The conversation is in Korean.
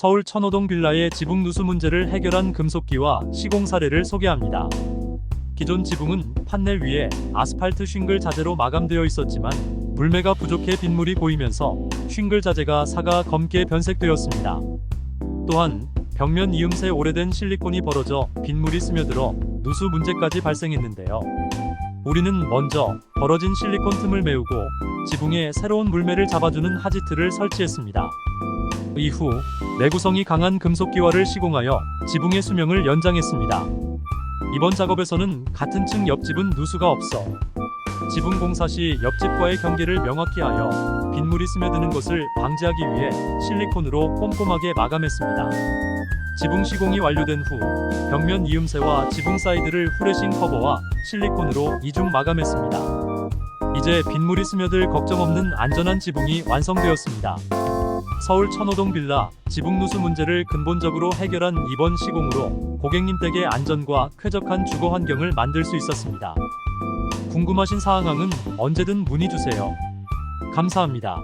서울 천호동 빌라의 지붕 누수 문제를 해결한 금속기와 시공 사례를 소개합니다. 기존 지붕은 판넬 위에 아스팔트 싱글 자재로 마감되어 있었지만 물매가 부족해 빗물이 고이면서 싱글 자재가 사가 검게 변색되었습니다. 또한 벽면 이음새 오래된 실리콘이 벌어져 빗물이 스며들어 누수 문제까지 발생했는데요. 우리는 먼저 벌어진 실리콘 틈을 메우고 지붕에 새로운 물매를 잡아주는 하지트를 설치했습니다. 이후 내구성이 강한 금속 기와를 시공하여 지붕의 수명을 연장했습니다. 이번 작업에서는 같은 층 옆집은 누수가 없어 지붕 공사 시 옆집과의 경계를 명확히 하여 빗물이 스며드는 것을 방지하기 위해 실리콘으로 꼼꼼하게 마감했습니다. 지붕 시공이 완료된 후 벽면 이음새와 지붕 사이드를 후레싱 커버와 실리콘으로 이중 마감했습니다. 이제 빗물이 스며들 걱정 없는 안전한 지붕이 완성되었습니다. 서울 천호동 빌라 지붕 누수 문제를 근본적으로 해결한 이번 시공으로 고객님 댁의 안전과 쾌적한 주거 환경을 만들 수 있었습니다. 궁금하신 사항은 언제든 문의 주세요. 감사합니다.